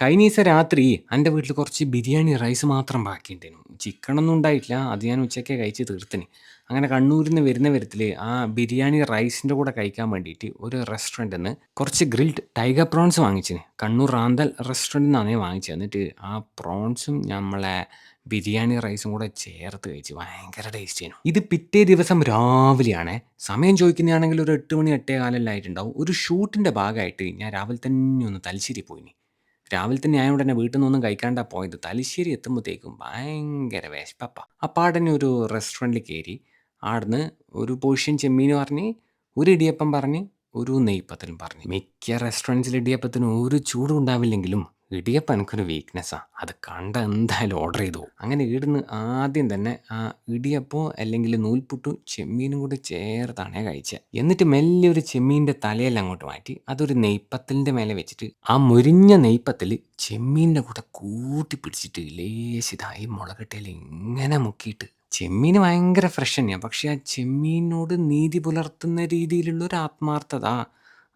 കഴിഞ്ഞ ദിവസം രാത്രി എന്റെ വീട്ടിൽ കുറച്ച് ബിരിയാണി റൈസ് മാത്രം ബാക്കിയുണ്ടായിരുന്നു. ചിക്കനൊന്നും ഉണ്ടായിട്ടില്ല. അത് ഞാൻ ഉച്ചയ്ക്ക് കഴിച്ച് തീർത്തിന്. അങ്ങനെ കണ്ണൂരിൽ നിന്ന് വരുന്ന വരത്തിൽ ആ ബിരിയാണി റൈസിന്റെ കൂടെ കഴിക്കാൻ വേണ്ടിയിട്ട് ഒരു റെസ്റ്റോറന്റിൽ നിന്ന് കുറച്ച് ഗ്രിൽഡ് ടൈഗർ പ്രോൺസ് വാങ്ങിച്ചിന്. കണ്ണൂർ റാന്തൽ റെസ്റ്റോറന്റിൽ നിന്നാണ് വാങ്ങിച്ചത്. എന്നിട്ട് ആ പ്രോൺസും നമ്മളെ ബിരിയാണി റൈസും കൂടെ ചേർത്ത് കഴിച്ച് ഭയങ്കര ടേസ്റ്റ് ചെയ്യുന്നു ഇത് പിറ്റേ ദിവസം രാവിലെയാണ് സമയം ചോദിക്കുന്നതാണെങ്കിൽ ഒരു എട്ട് മണി 8:15 ആയിട്ടുണ്ടാവും. ഒരു ഷൂട്ടിന്റെ ഭാഗമായിട്ട് ഞാൻ രാവിലെ തന്നെ ഒന്ന് തലശ്ശേരി പോയിന്. രാവിലെ തന്നെ ആയതുകൊണ്ട് തന്നെ വീട്ടിൽ നിന്നൊന്നും കഴിക്കാണ്ടാ പോയത്. തലശ്ശേരി എത്തുമ്പോഴത്തേക്കും ഭയങ്കര വിശപ്പപ്പ. അപ്പാടന്നെ ഒരു റെസ്റ്റോറന്റിൽ കയറി. ആട്ന്ന് ഒരു പോഷ്യൻ ചെമ്മീൻ പറഞ്ഞ്, ഒരു ഇടിയപ്പം പറഞ്ഞ്, ഒരു നെയ്പ്പത്തലും പറഞ്ഞ്. മിക്ക റെസ്റ്റോറന്റ്സിലെ ഇടിയപ്പത്തിന് ഒരു ചൂടും ഉണ്ടാവില്ലെങ്കിലും ഇടിയപ്പം എനിക്കൊരു വീക്ക്നെസ്സാ. അത് കണ്ട എന്തായാലും ഓർഡർ ചെയ്തു പോകും. അങ്ങനെ ഈട്ന്ന് ആദ്യം തന്നെ ആ ഇടിയപ്പോ അല്ലെങ്കിൽ നൂൽപുട്ടും ചെമ്മീനും കൂടി ചേർത്താണ് കഴിച്ചത്. എന്നിട്ട് മെല്ലെ ഒരു ചെമ്മീന്റെ തലയെല്ലാം അങ്ങോട്ട് മാറ്റി അതൊരു നെയ്പ്പത്തലിന്റെ മേലെ വെച്ചിട്ട് ആ മുരിഞ്ഞ നെയ്പ്പത്തിൽ ചെമ്മീന്റെ കൂടെ കൂട്ടി പിടിച്ചിട്ട് ലേശിതായി മുളകട്ടയിൽ ഇങ്ങനെ മുക്കിയിട്ട് ചെമ്മീൻ ഭയങ്കര ഫ്രഷ് തന്നെയാണ്. പക്ഷേ ആ ചെമ്മീനോട് നീതി പുലർത്തുന്ന രീതിയിലുള്ള ഒരു ആത്മാർത്ഥത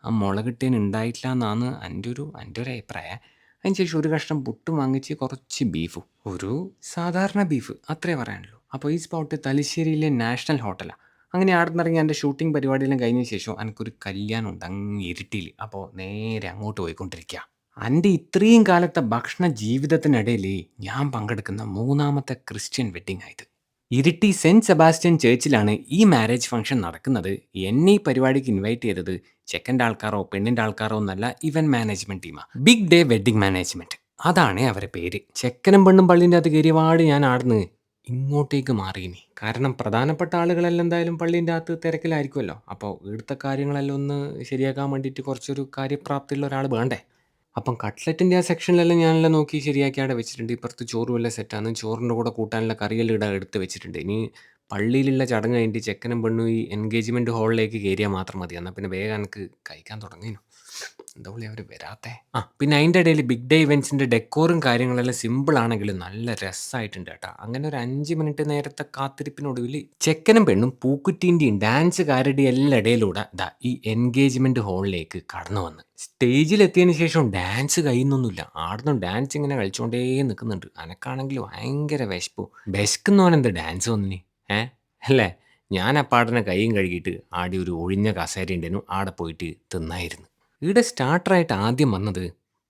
ആ മുളകിട്ടേന് ഉണ്ടായിട്ടില്ല എന്നാണ് എന്റെ ഒരു എന്റെ ഒരു അഭിപ്രായം. അതിന് ശേഷം ഒരു കഷ്ണം പുട്ടും വാങ്ങിച്ച് കുറച്ച് ബീഫും. ഒരു സാധാരണ ബീഫ് അത്രേ പറയാനുള്ളൂ. അപ്പോൾ ഈ സ്പോട്ട് തലശ്ശേരിയിലെ നാഷണൽ ഹോട്ടലാണ്. അങ്ങനെ ആടുന്നിറങ്ങി എന്റെ ഷൂട്ടിംഗ് പരിപാടിയെല്ലാം കഴിഞ്ഞ ശേഷം എനിക്കൊരു കല്യാണമുണ്ട് അങ്ങ് ഇരുട്ടിയിൽ അപ്പോൾ നേരെ അങ്ങോട്ട് പോയിക്കൊണ്ടിരിക്കുക എന്റെ ഇത്രയും കാലത്തെ ഭക്ഷണ ജീവിതത്തിനിടയിൽ ഞാൻ പങ്കെടുക്കുന്ന മൂന്നാമത്തെ ക്രിസ്ത്യൻ വെഡിങ് ഇത്. ഇരിട്ടി സെന്റ് സെബാസ്റ്റ്യൻ ചേർച്ചിലാണ് ഈ മാരേജ് ഫംഗ്ഷൻ നടക്കുന്നത്. എന്നെ ഈ പരിപാടിക്ക് ഇൻവൈറ്റ് ചെയ്തത് ചെക്കന്റെ ആൾക്കാരോ പെണ്ണിന്റെ ആൾക്കാരോ എന്നല്ല ഇവന്റ് മാനേജ്മെന്റ് ടീമാ. ബിഗ് ഡേ വെഡ്ഡിംഗ് മാനേജ്മെന്റ് അതാണ് അവരെ പേര്. ചെക്കനും പെണ്ണും പള്ളീന്റെ അത് കയറിയപാട് ഞാൻ ആടുന്ന് ഇങ്ങോട്ടേക്ക് മാറിയിനി കാരണം പ്രധാനപ്പെട്ട ആളുകളെല്ലാം എന്തായാലും പള്ളീന്റെ അകത്ത് തിരക്കിലായിരിക്കുമല്ലോ. അപ്പോൾ ഇവിടുത്തെ കാര്യങ്ങളെല്ലാം ഒന്ന് ശരിയാക്കാൻ വേണ്ടിയിട്ട് കുറച്ചൊരു കാര്യപ്രാപ്തിയുള്ള ഒരാൾ വേണ്ടേ. അപ്പം കട്ട്ലറ്റിന്റെ ആ സെക്ഷനിലെല്ലാം ഞാനെല്ലാം നോക്കി ശരിയാക്കി അവിടെ വെച്ചിട്ടുണ്ട്. ഇപ്പുറത്ത് ചോറും എല്ലാം സെറ്റാണ്. ചോറിന്റെ കൂടെ കൂട്ടാനുള്ള കറിയെല്ലാം ഇവിടെ എടുത്ത് വെച്ചിട്ടുണ്ട്. ഇനി പള്ളിയിലുള്ള ചടങ്ങ് കഴിഞ്ഞിട്ട് ചെക്കനും പെണ്ണും ഈ എൻഗേജ്മെന്റ് ഹാളിലേക്ക് കയറിയാൽ മാത്രം മതി. എന്നാൽ പിന്നെ വേഗം എനിക്ക് കഴിക്കാൻ തുടങ്ങീനു. എന്താ അവർ വരാത്തെ? ആ പിന്നെ അതിന്റെ ഇടയിൽ ബിഗ് ഡേ ഇവൻസിന്റെ ഡെക്കോറും കാര്യങ്ങളെല്ലാം സിമ്പിൾ ആണെങ്കിലും നല്ല രസമായിട്ടുണ്ട് കേട്ടോ. അങ്ങനെ ഒരു അഞ്ച് മിനിറ്റ് നേരത്തെ കാത്തിരിപ്പിനൊടുവിൽ ചെക്കനും പെണ്ണും പൂക്കുറ്റീന്റെയും ഡാൻസ് കാരുടെയും എല്ലാം ഇടയിലൂടെ ദാ ഈ എൻഗേജ്മെന്റ് ഹാളിലേക്ക് കടന്നു വന്ന്. സ്റ്റേജിലെത്തിയതിന് ശേഷം ഡാൻസ് കഴിയുന്നൊന്നുമില്ല. ആടുന്നും ഡാൻസ് ഇങ്ങനെ കളിച്ചുകൊണ്ടേ നിൽക്കുന്നുണ്ട്. അനക്കാണെങ്കിൽ ഭയങ്കര വിശപ്പും. വിശക്കുന്നവനെന്ത് ഡാൻസ് വന്നിനി ഏ അല്ലേ? ഞാൻ അപ്പാടനെ കൈയും കഴുകിയിട്ട് ആടി ഒരു ഒഴിഞ്ഞ കസേര. ആടെ പോയിട്ട് തിന്നായിരുന്നു. ഈടെ സ്റ്റാർട്ടറായിട്ട് ആദ്യം വന്നത്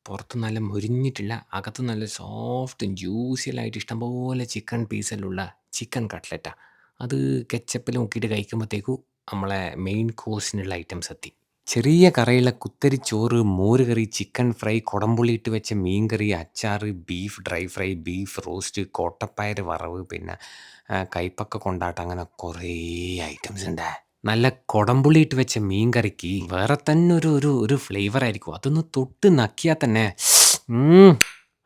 പുറത്ത് നല്ല മുരിഞ്ഞിട്ടില്ല അകത്ത് നല്ല സോഫ്റ്റും ജ്യൂസിയലായിട്ട് ഇഷ്ടംപോലെ ചിക്കൻ പീസിലുള്ള ചിക്കൻ കട്ട്ലറ്റാ. അത് കെച്ചപ്പിൽ മുക്കിയിട്ട് കഴിക്കുമ്പോഴത്തേക്കും നമ്മളെ മെയിൻ കോഴ്സിനുള്ള ഐറ്റംസ് എത്തി. ചെറിയ കറിയുള്ള കുത്തരിച്ചോറ്, മോരുകറി, ചിക്കൻ ഫ്രൈ, കുടംപുള്ളി ഇട്ട് വെച്ച മീൻകറി, അച്ചാർ beef dry fry, beef roast, കോട്ടപ്പയർ വറവ്, പിന്നെ കൈപ്പക്ക കൊണ്ടാട്ടം അങ്ങനെ കുറേ ഐറ്റംസ് ഉണ്ട്. നല്ല കൊടംപുള്ളിയിട്ട് ഇട്ട് വെച്ച മീൻകറിക്ക് വേറെ തന്നെ ഒരു ഒരു ഒരു ഫ്ലേവർ ആയിരിക്കും. അതൊന്ന് തൊട്ട് നക്കിയാൽ തന്നെ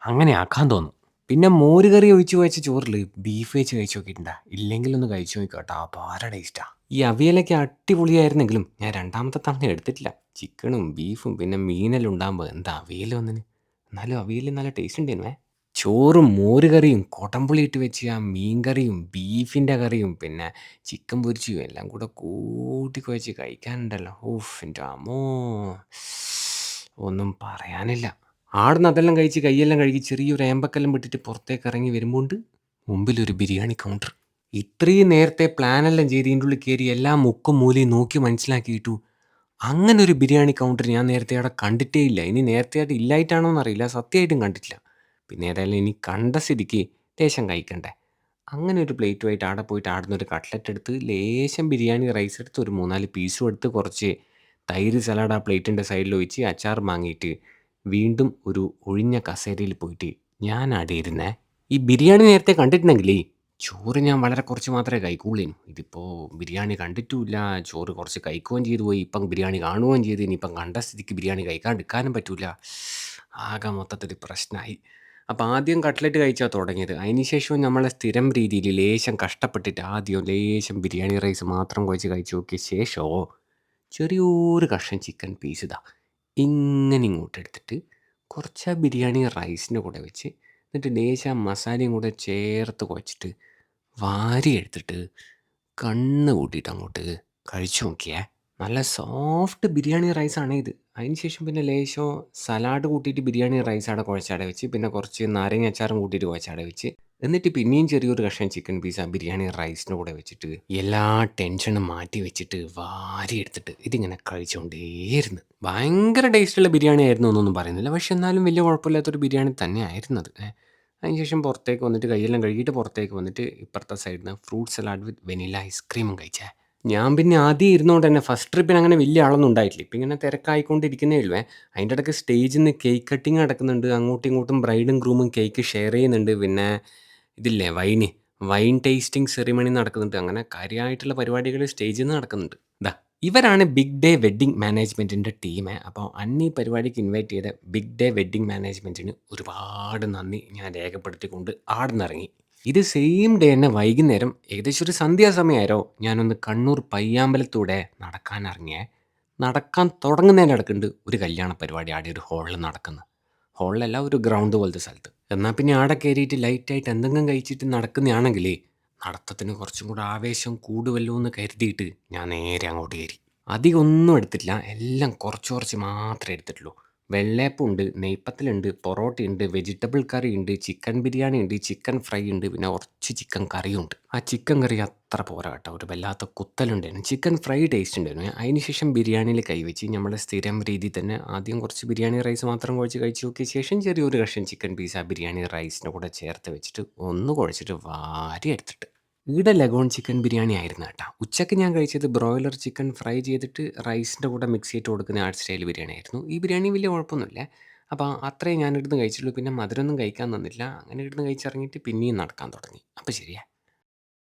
അങ്ങനെ ആക്കാൻ തോന്നും. പിന്നെ മോര് കറി ഒഴിച്ച് വെച്ച ചോറിൽ ബീഫ് വെച്ച് കഴിച്ച് നോക്കിയിട്ടുണ്ടാ? ഇല്ലെങ്കിലൊന്ന് കഴിച്ചു നോക്കിക്കോ കേട്ടോ. അപാര ടേസ്റ്റാ. ഈ അവിയലൊക്കെ അടിപൊളിയായിരുന്നെങ്കിലും ഞാൻ രണ്ടാമത്തെ തവണ എടുത്തിട്ടില്ല. ചിക്കനും ബീഫും പിന്നെ മീനെല്ലാം ഉണ്ടാകുമ്പോൾ എന്താ അവിയൽ വന്നിന്. എന്നാലും അവിയൽ നല്ല ടേസ്റ്റ് ഉണ്ടായിരുന്നേ. ചോറും മോരുകറിയും കുടംപുളി ഇട്ട് വെച്ച ആ മീൻകറിയും ബീഫിന്റെ കറിയും പിന്നെ ചിക്കൻ പൊരിച്ചതും എല്ലാം കൂടെ കൂട്ടി കഴിക്കാനുണ്ടല്ലോ. ഓഫ് എന്റെ അമ്മോ ഒന്നും പറയാനില്ല. ആടുന്ന് അതെല്ലാം കഴിച്ച് കൈയെല്ലാം കഴുകി ചെറിയൊരു ഏമ്പക്കെല്ലാം വിട്ടിട്ട് പുറത്തേക്ക് ഇറങ്ങി വരുമ്പോൾ വരുമ്പോണ്ട് മുമ്പിലൊരു ബിരിയാണി കൗണ്ടർ. ഇത്രയും നേരത്തെ പ്ലാനെല്ലാം ചെയ്ത് ഇതിന്റെ ഉള്ളിൽ കയറി എല്ലാ മുക്കും മൂലയും നോക്കി മനസ്സിലാക്കിയിട്ടു അങ്ങനെ ഒരു ബിരിയാണി കൗണ്ടർ ഞാൻ നേരത്തെ അവിടെ കണ്ടിട്ടേ ഇല്ല. ഇനി നേരത്തെ ആയിട്ട് ഇല്ലായിട്ടാണോ എന്നറിയില്ല. സത്യമായിട്ടും കണ്ടിട്ടില്ല. പിന്നെ ഏതായാലും ഇനി കണ്ട സ്ഥിതിക്ക് ലേശം കഴിക്കണ്ടേ. അങ്ങനെ ഒരു പ്ലേറ്റുമായിട്ട് ആടെ പോയിട്ട് ആടുന്ന ഒരു കട്ട്ലറ്റ് എടുത്ത് ലേശം ബിരിയാണി റൈസ് എടുത്ത് ഒരു 3, 4 പീസും എടുത്ത് കുറച്ച് തൈര് സലാഡ് ആ പ്ലേറ്റിന്റെ സൈഡിൽ ഒഴിച്ച് അച്ചാർ വാങ്ങിയിട്ട് വീണ്ടും ഒരു ഒഴിഞ്ഞ കസേരയിൽ പോയിട്ട് ഞാൻ ആടെ ഇരുന്നേ. ഈ ബിരിയാണി നേരത്തെ കണ്ടിട്ടുണ്ടെങ്കിലേ ചോറ് ഞാൻ വളരെ കുറച്ച് മാത്രമേ കഴിക്കുള്ളേനു. ഇതിപ്പോൾ ബിരിയാണി കണ്ടിട്ടുമില്ല. ചോറ് കുറച്ച് കഴിക്കുകയും ചെയ്തു പോയി. ഇപ്പം ബിരിയാണി കാണുകയും ചെയ്തു. ഇനിയിപ്പം കണ്ട സ്ഥിതിക്ക് ബിരിയാണി കഴിക്കാണ്ടിരിക്കാനും പറ്റില്ല ആകെ മൊത്തത്തിൽ പ്രശ്നമായി. അപ്പോൾ ആദ്യം കട്ട്ലറ്റ് കഴിച്ചാ തുടങ്ങിയത്. അതിന് ശേഷം നമ്മളെ സ്ഥിരം രീതിയിൽ ലേശം കഷ്ടപ്പെട്ടിട്ട് ആദ്യം ലേശം ബിരിയാണി റൈസ് മാത്രം കുഴച്ച് കഴിച്ചു നോക്കിയ ശേഷമോ, ചെറിയൊരു കഷ്ണം ചിക്കൻ പീസ് ഇതാ ഇങ്ങനെ ഇങ്ങോട്ട് എടുത്തിട്ട് കുറച്ച് ആ ബിരിയാണി റൈസിന്റെ കൂടെ വെച്ച് എന്നിട്ട് ലേശം ആ മസാലയും കൂടെ ചേർത്ത് കുഴച്ചിട്ട് വാരി എടുത്തിട്ട് കണ്ണ് പൂട്ടിയിട്ട് അങ്ങോട്ട് കഴിച്ചു നോക്കിയേ. നല്ല സോഫ്റ്റ് ബിരിയാണി റൈസാണ് ഇത്. അതിന് ശേഷം പിന്നെ ലേശം സലാഡ് കൂട്ടിയിട്ട് ബിരിയാണി റൈസ് അവിടെ കുഴച്ചവിടെ വെച്ച്, പിന്നെ കുറച്ച് നാരങ്ങ അച്ചാറും കൂട്ടിയിട്ട് കുഴച്ചവിടെ വെച്ച്, എന്നിട്ട് പിന്നെയും ചെറിയൊരു കഷ്ണം ചിക്കൻ പീസ് ആ ബിരിയാണി റൈസിന്റെ കൂടെ വെച്ചിട്ട്, എല്ലാ ടെൻഷനും മാറ്റി വെച്ചിട്ട് വാരി എടുത്തിട്ട് ഇതിങ്ങനെ കഴിച്ചുകൊണ്ടേയിരുന്നു. ഭയങ്കര ടേസ്റ്റുള്ള ബിരിയാണി ആയിരുന്നു എന്നൊന്നും പറയുന്നില്ല. പക്ഷെ എന്നാലും വലിയ കുഴപ്പമില്ലാത്തൊരു ബിരിയാണി തന്നെയായിരുന്നു അത്. ഏഹ്. അതിന് ശേഷം പുറത്തേക്ക് വന്നിട്ട് കയ്യെല്ലാം കഴുകിയിട്ട് പുറത്തേക്ക് വന്നിട്ട് ഇപ്പുറത്തെ സൈഡിൽ നിന്ന് ഫ്രൂട്ട് സലാഡ് വിത്ത് വെനില ഐസ്ക്രീമും കഴിച്ചേ. ഞാൻ പിന്നെ ആദ്യം ഇരുന്നോണ്ട് തന്നെ ഫസ്റ്റ് ട്രിപ്പിന് അങ്ങനെ വലിയ ആളൊന്നും ഉണ്ടായിട്ടില്ല. ഇപ്പം ഇങ്ങനെ തിരക്കായിക്കൊണ്ടിരിക്കുന്നേ ഉള്ളൂ അതിന്റെ ഇടയ്ക്ക് സ്റ്റേജിൽ നിന്ന് കേക്ക് കട്ടിങ് നടക്കുന്നുണ്ട്. അങ്ങോട്ടും ഇങ്ങോട്ടും ബ്രൈഡും ഗ്രൂമും കേക്ക് ഷെയർ ചെയ്യുന്നുണ്ട്. പിന്നെ ഇതില്ലേ വൈന്, വൈൻ ടേസ്റ്റിംഗ് സെറിമണി നടക്കുന്നുണ്ട്. അങ്ങനെ കാര്യമായിട്ടുള്ള പരിപാടികൾ സ്റ്റേജിൽ നിന്ന് നടക്കുന്നുണ്ട്. ദാ ഇവരാണ് ബിഗ് ഡേ വെഡ്ഡിംഗ് മാനേജ്മെന്റിന്റെ ടീം. അപ്പോൾ അന്നെ ഈ പരിപാടിക്ക് ഇൻവൈറ്റ് ചെയ്ത ബിഗ് ഡേ വെഡ്ഡിംഗ് മാനേജ്മെന്റിന് ഒരുപാട് നന്ദി ഞാൻ രേഖപ്പെടുത്തിക്കൊണ്ട് ആടുന്നിറങ്ങി. ഇത് സെയിം ഡേ തന്നെ വൈകുന്നേരം ഏകദേശം ഒരു സന്ധ്യാസമയമാരോ ഞാനൊന്ന് കണ്ണൂർ പയ്യാമ്പലത്തൂടെ നടക്കാൻ ഇറങ്ങിയ നടക്കാൻ തുടങ്ങുന്നതിന്റെ ഇടയ്ക്കുണ്ട് ഒരു കല്യാണ പരിപാടി ആടെ ഒരു ഹാളിൽ നടക്കുന്നു. ഹാളിലല്ല ഒരു ഗ്രൗണ്ട് പോലത്തെ സ്ഥലത്ത്. എന്നാൽ പിന്നെ ആടെ കയറിയിട്ട് ലൈറ്റായിട്ട് എന്തെങ്കിലും കഴിച്ചിട്ട് നടക്കുന്നതാണെങ്കിലേ നടത്തത്തിന് കുറച്ചും കൂടെ ആവേശം കൂടുമല്ലോ എന്ന് കരുതിയിട്ട് ഞാൻ നേരെ അങ്ങോട്ട് കയറി. അധികം ഒന്നും എടുത്തിട്ടില്ല. എല്ലാം കുറച്ച് കുറച്ച് മാത്രമേ എടുത്തിട്ടുള്ളൂ. വെള്ളയപ്പമുണ്ട്, നെയ്പ്പത്തലുണ്ട്, പൊറോട്ടയുണ്ട്, വെജിറ്റബിൾ കറി ഉണ്ട് ചിക്കൻ ബിരിയാണി ഉണ്ട്, ചിക്കൻ ഫ്രൈ ഉണ്ട്, പിന്നെ കുറച്ച് ചിക്കൻ കറിയുണ്ട്. ആ ചിക്കൻ കറി അത്ര പോരാ കേട്ടോ. ഒരു വല്ലാത്ത കുത്തലുണ്ടായിരുന്നു. ചിക്കൻ ഫ്രൈ ടേസ്റ്റ് ഉണ്ടായിരുന്നു. അതിന് ശേഷം ബിരിയാണിയിൽ കൈവച്ച് നമ്മുടെ സ്ഥിരം രീതി തന്നെ ആദ്യം കുറച്ച് ബിരിയാണി റൈസ് മാത്രം കുഴച്ച് കഴിച്ച് നോക്കിയ ശേഷം ചെറിയൊരു കഷ്ണം ചിക്കൻ പീസ് ആ ബിരിയാണി റൈസിന്റെ കൂടെ ചേർത്ത് വെച്ചിട്ട് ഒന്ന് കുഴച്ചിട്ട് വാരി എടുത്തിട്ട്. ഈടെ ലഗോൺ ചിക്കൻ ബിരിയാണി ആയിരുന്നു കേട്ടോ. ഉച്ചയ്ക്ക് ഞാൻ കഴിച്ചത് ബ്രോയിലർ ചിക്കൻ ഫ്രൈ ചെയ്തിട്ട് റൈസിന്റെ കൂടെ മിക്സ് ചെയ്തിട്ട് കൊടുക്കുന്ന ആ സ്റ്റൈൽ ബിരിയാണി ആയിരുന്നു. ഈ ബിരിയാണി വലിയ കുഴപ്പമൊന്നുമില്ല. അപ്പോൾ അത്രയും ഞാൻ ഇവിടുന്ന് കഴിച്ചുള്ളൂ. പിന്നെ മധുരമൊന്നും കഴിക്കാൻ തന്നില്ല. അങ്ങനെ ഇവിടുന്ന് കഴിച്ചിറങ്ങിയിട്ട് പിന്നെയും നടക്കാൻ തുടങ്ങി. അപ്പോൾ ശരിയേ.